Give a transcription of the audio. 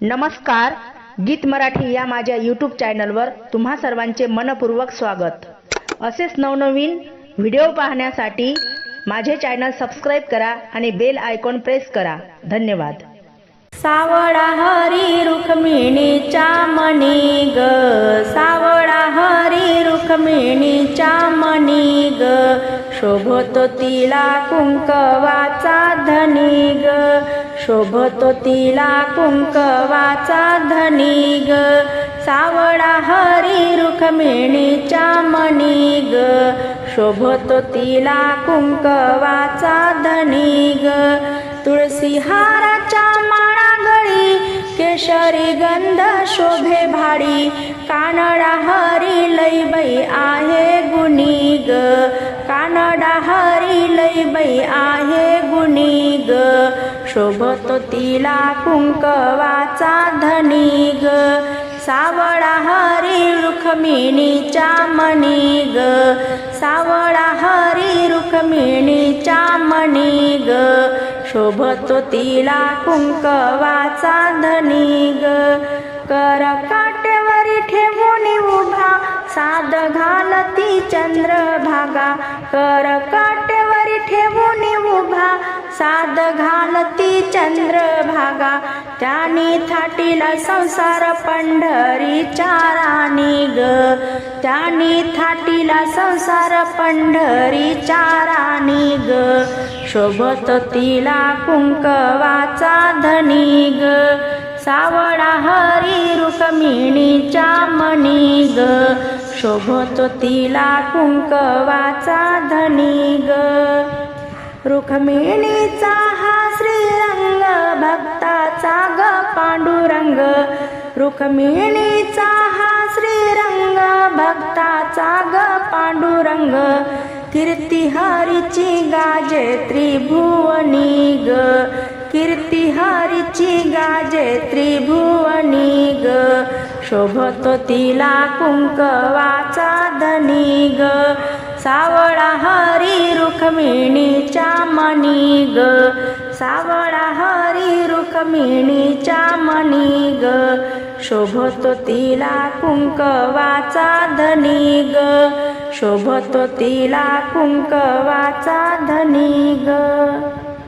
नमस्कार गीत मराठी या माझ्या यूट्यूब चॅनलवर तुम्हा सर्वांचे मनपूर्वक स्वागत. असेच नवनवीन व्हिडिओ पाहण्यासाठी माझे चॅनल सबस्क्राईब करा आणि बेल आयकॉन प्रेस करा. धन्यवाद. सावळा हरी रुक्मिणीच्या मणी ग सावळा हरी रुक्मिणी शोभतो तिला कुंकवाचा धनी ग. शोभतो तिला कुंकवाचा धनी ग. सावळा हरी रुखमिणीच्या मणी ग. शोभतो तिला कुंकवाचा धनी ग. तुळसीहाराच्या माळा गळी केशरी गंध शोभे भाडी कानडा हरी लई बै आ हरी आहे गुणी ग. शोभतो तिला कुंकवाचा धनी ग. सावळा हरी रुक्मिणीच्या मणी ग. सावळा हरी रुक्मिणीच्या मणी ग. शोभतो तिला कुंकवाचा धनी ग. कर काटेवरी ठेवून उभा. साद घालती चंद्रभागा. कर काटे कोणी उभा? साद घालती चंद्रभागा. त्यानी थाटीला संसार पंढरीच्या राणी ग. त्यानी थाटीला संसार पंढरीच्या राणी ग. शोभत तिला कुंकवाचा धनी ग. सावळा हरी रुक्मिणीच्या मणी ग. शोभतो तिला कुंकवाचा धनी ग. रुक्मिणीचा हा श्रीरंग भक्ताचा ग पांडुरंग. रुक्मिणीचा हा श्रीरंग भक्ताचा ग पांडुरंग. कीर्ती हरीची गाजे त्रिभुवनी ग. कीर्ती हरीची गाजे त्रिभुवनी ग. शोभतो तिला कुंकवाचा धनी ग. सावळा हरी रुक्मिणीच्या ग. सावळा हरी रुक्मिणीच्या मणी ग. शोभतो तिला कुंकवाचा धनी ग. शोभतो तिला कुंकवाचा धनी ग.